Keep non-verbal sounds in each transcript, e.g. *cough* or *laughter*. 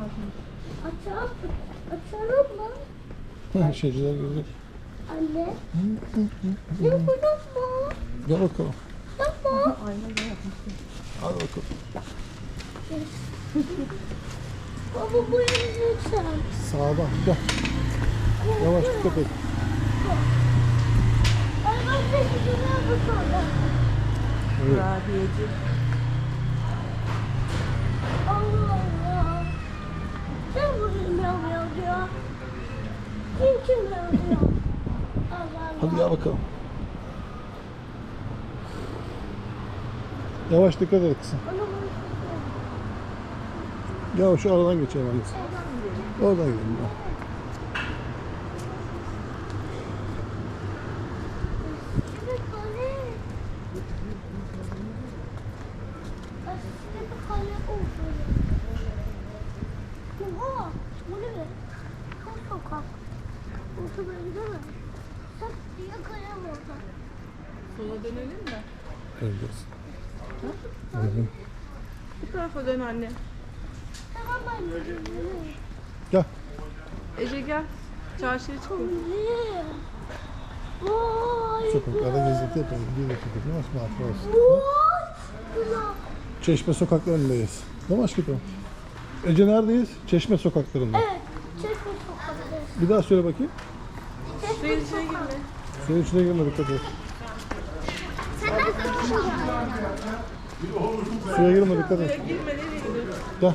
Açalım. Açalım mı? Şeyciler gelecek. Anne. Yapalım mı? Gel bakalım. Yapma. Hadi bakalım. Baba bu yeri lütfen. Sağdan gel. Yavaş dikkat et. Evet. Kurabiyeci. Allah. Hadi gel bakalım. Yavaş dikkat et kızım. Gel şu aradan geçelim. Oradan gidelim. ya. Evet kale. Aslında bir kale olsun. Oha! Bu ne be? Kaç sokak? Orta bölge mi? Sen diye kale mi orada? Sola dönelim mi? Evet. Evet. Bu tarafa dön anne. Tamam anne. Gel. Ece gel. Çarşıya? Vay Sokaklarda gezinti yapalım. Bir dakika nasıl hatıra olsun. Vay! Ulan. Çeşme sokaklarındayız. Değil mi aşkım? Ece neredeyiz? Çeşme sokaklarında. Evet. Çeşme sokakları. Bir daha söyle bakayım. Suyun içine girme. Suyun içine girme dikkat et. Suya girme dikkat et. girme nereye gidiyorsun? Gel.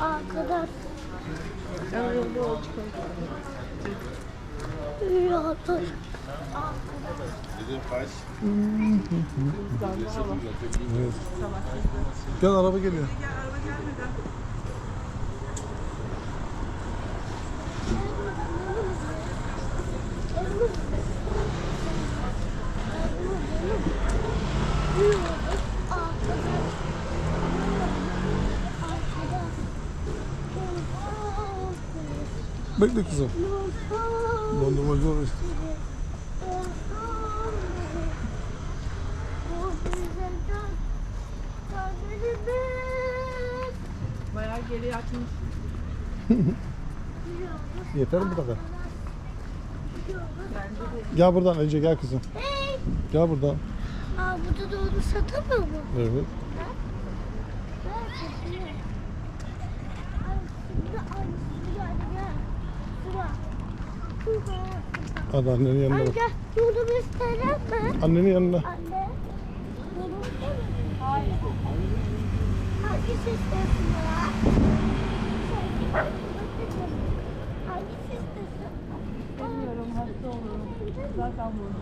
Arkadaş. Aa yolda ol çıkalım. Gel araba geliyor. Gel araba gelmeden. Yürüyoruz arkadaş. Bekle kızım. Dondurmacı orası. Bayağı geri açmış. *laughs* Yeter mi bu kadar? Gel buradan Ece gel kızım. Hey! Gel buradan. Aa burada da onu satamıyor mu? Evet. Ben satıyor. Hadi annenin yanına Anne bak. gel. Bunu gösterelim mi? Annenin yanına. Anne. Hayır. Hangisi istiyorsun ya? Hangisi istiyorsun? Bilmiyorum hasta olurum. Zaten bunu.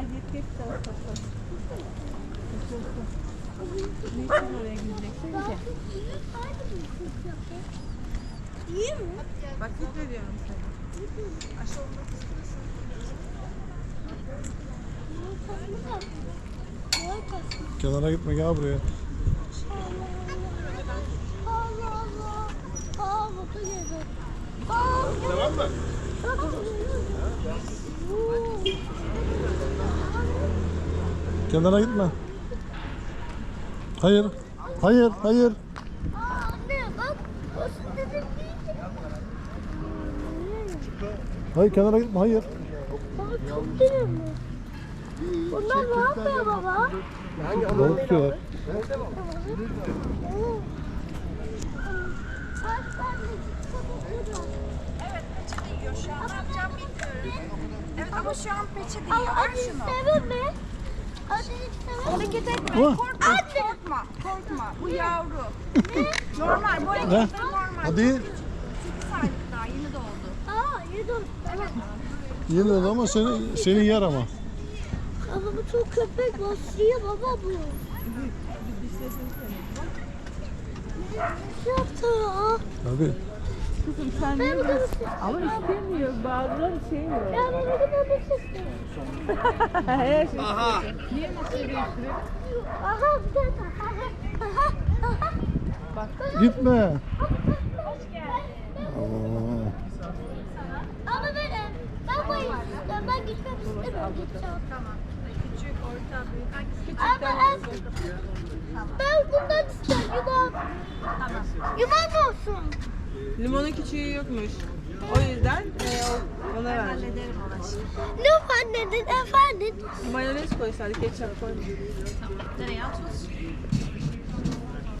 Git git çalışsın. Niçin oraya gideceksin ki? İyi mi? Bak git diyorum sana. Aşı olmak istiyorsan. Kenara gitme gel buraya. Allah Allah. Aa mutlu geldi. Aa. Tamam mı? Kenara gitme. Hayır. Hayır. Hayır. Aa anne bak. O sizin değil. Hayır kenara gitme. Hayır. Baba çok derin mi? Bunlar ne yapıyor baba? Balık tutuyorlar. Evet peçete yiyor şu an. Ne yapacağım bilmiyorum. Evet ama şu an peçete yiyor. Ver hadi şunu. istemem mi? Hadi istemem. Hareket etme. Ama- Korkma. Korkma. Korkma. Bu yavru. normal. Bu hareketler normal. Hadi. Yeni oldu ama seni, seni yer ama. Ama bu çok köpek basıyor baba bu. Ne yaptı ya? Tabii. Kızım sen Ben bunu Ama istemiyor. Bazıları sevmiyor. Ya ben bunu bunu istiyorum. *laughs* Şey Aha. Niye nasıl değiştiriyor? Aha bir tane. Aha. Aha. Bak. Gitme. Hoş geldin. Benim. Ben. Ben gitmek istemiyorum. Gideceğim. Tamam. Küçük, orta, büyük. Hangisi küçük? Ama ben, ben bundan istiyorum. Yuvan. Tamam. Yuvan olsun. Limonun küçüğü yokmuş. O yüzden e, ona verdim. Hallederim ona şimdi. Ne var dedin efendim? Mayonez koysaydık ketçap koyma. Tamam. Tereyağı tuz.